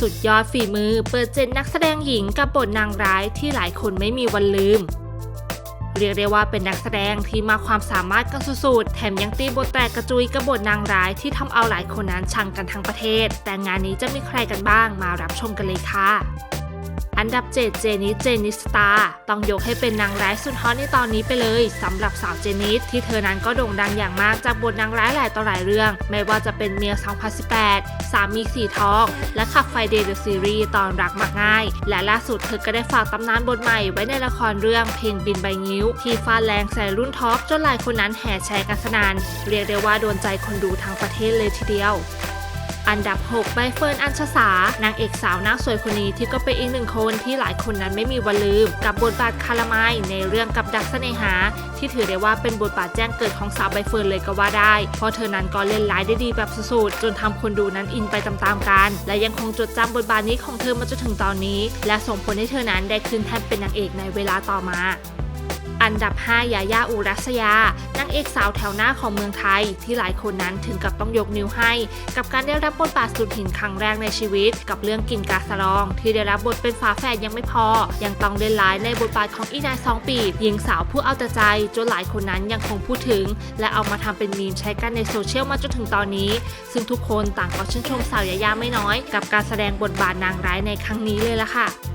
สุดยอดฝีมือเปิดเจนนักแสดงหญิงกับบทนางร้ายที่หลายคนไม่มีวันลืม เรียกได้ว่าเป็นนักแสดงที่มาความสามารถกันสุดๆ แถมยังตีบทแตกกระจุยกับบทนางร้ายที่ทำเอาหลายคนนั้นชังกันทั้งประเทศ แต่งานนี้จะมีใครกันบ้างมารับชมกันเลยค่ะ อันดับ 7 เจนิส เจนิสตาต้องยกให้เป็นนางร้ายสุดฮอตในตอนนี้ไปเลยสำหรับสาวเจนิสที่เธอนั้นก็โด่งดังอย่างมากจากบทนางร้ายหลายต่อหลายเรื่อง ไม่ว่าจะเป็นเมีย 2018 สามีสีทอง และขับไฟเดย์เดอะซีรีส์ตอนรักมักง่าย และล่าสุดเธอก็ได้ฝากตำนานบทใหม่ไว้ในละครเรื่องเพลงบินใบงิ้ว ที่ฟาดแรงใส่รุ่นท็อปจนหลายคนนั้นแห่แชร์กันสนาน เรียกได้ว่าโดนใจคนดูทั้งประเทศเลยทีเดียว อันดับ 6 ใบเฟิร์น อัญชสา นางเอกสาวหน้าสวยคนนี้ที่ก็เป็นอีกหนึ่งคนที่หลายคนนั้นไม่มีวันลืม กับบทบาทคาราไมายในเรื่องกับดักเสน่หา ที่ถือได้ว่าเป็นบทบาทแจ้งเกิดของสาวใบเฟิร์นเลยก็ว่าได้ เพราะเธอนั้นก็เล่นร้ายได้ดีแบบสุดๆจนทำคนดูนั้นอินไปตามๆกัน และยังคงจดจำบทบาทนี้ของเธอมาจนถึงตอนนี้ และส่งผลให้เธอนั้นได้ขึ้นแท่นเป็นนางเอกในเวลาต่อมา อันดับ 5 ยายาอุรัสยานางเอกสาวแถวหน้าของเมืองไทย ที่หลายคนนั้นถึงกับต้องยกนิ้วให้ กับการได้รับบทบาทสุดหินครั้งแรกในชีวิต กับเรื่องกินกาสลอง ที่ได้รับบทเป็นฝาแฝดยังไม่พอ ยังต้องเล่นร้ายในบทบาทของอีนายสองปีหญิงสาวผู้เอาแต่ใจ จนหลายคนนั้นยังคงพูดถึง และเอามาทำเป็นมีมใช้กันในโซเชียลมาจนถึงตอนนี้ ซึ่งทุกคนต่างก็ชื่นชมสาวยายาไม่น้อย กับการแสดงบทบาทนางร้ายในครั้งนี้เลยล่ะค่ะ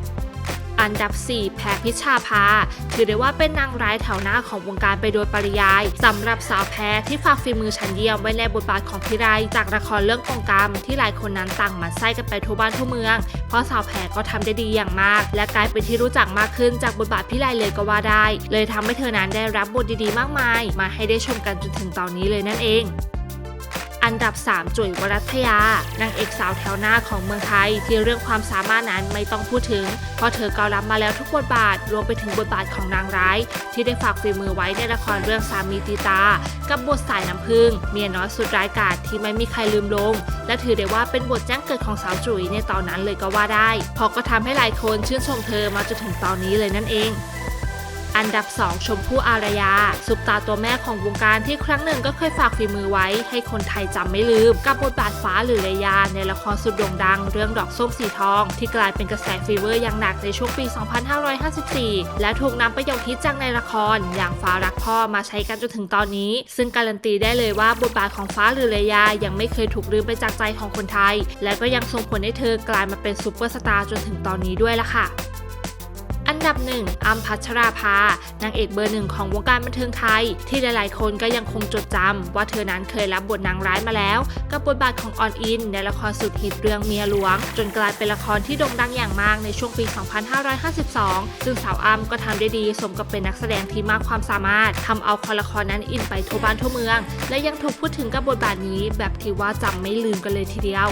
อันดับ 4 แพรพิชาภา ถือได้ว่าเป็นนางร้ายแถวหน้าของวงการไปโดยปริยายสำหรับสาวแพรที่ฝากฝีมือชั้นเยี่ยมไว้ในบทบาทของพิไรจากละครเรื่องกองกรรม ที่หลายคนนั้นต่างหมันไส้กันไปทั่วบ้านทั่วเมือง เพราะสาวแพรก็ทำได้ดีอย่างมาก และกลายเป็นที่รู้จักมากขึ้นจากบทบาทพิไรเลยก็ว่าได้ เลยทำให้เธอนั้นได้รับบทดีๆ มากมาย มาให้ได้ชมกันจนถึงตอนนี้เลยนั่นเอง อันดับ 3 จุ๋ยวรัตยานางเอกสาวแถวหน้าของเมืองไทย ที่เรื่องความสามารถนั้นไม่ต้องพูดถึง เพราะเธอก็รับมาแล้วทุกบทบาทรวมไปถึงบทบาทของนางร้าย ที่ได้ฝากฝีมือไว้ในละครเรื่องสามีตีตา กับบทสายน้ำพึ่ง เมียน้อยสุดร้ายกาจที่ไม่มีใครลืมลง และถือได้ว่าเป็นบทแจ้งเกิดของสาวจุ๋ยในตอนนั้นเลยก็ว่าได้เพราะก็ทำให้หลายคนชื่นชมเธอมาจนถึงตอนนี้เลยนั่นเอง อันดับ 2 ชมพู่อารยา ซุปตาตัวแม่ของวงการที่ครั้งหนึ่งก็เคยฝากฝีมือไว้ ให้คนไทยจำไม่ลืม กับบทบาทฟ้าหรือเลยา ในละครสุดโด่งดัง เรื่องดอกส้มสีทอง ที่กลายเป็นกระแสฟีเวอร์อย่างหนักในช่วงปี 2554 และถูกนำประโยคฮิตจากในละคร อย่างฟ้ารักพ่อมาใช้กันจนถึงตอนนี้ ซึ่งการันตีได้เลยว่าบทบาทของฟ้าหรือเลยายังไม่เคยถูกลืมไปจากใจของคนไทย และก็ยังส่งผลให้เธอกลายมาเป็นซูเปอร์สตาร์จนถึงตอนนี้ด้วยล่ะค่ะ อันดับหนึ่งอัมพัชราภานางเอกเบอร์หนึ่งของวงการบันเทิงไทย ที่หลายๆ คนก็ยังคงจดจำว่าเธอนั้นเคยรับบทนางร้ายมาแล้ว กับบทบาทของออนอิน ในละครสุดฮิตเรื่องเมียหลวง จนกลายเป็นละครที่โด่งดังอย่างมากในช่วงปี 2552 ซึ่งสาวอัมก็ทำได้ดีสมกับเป็นนักแสดงที่มากความสามารถทำเอาคอละครนั้นอินไปทั่วบ้านทั่วเมือง และยังถูกพูดถึงกับบทบาทนี้แบบที่ว่าจำไม่ลืมกันเลยทีเดียว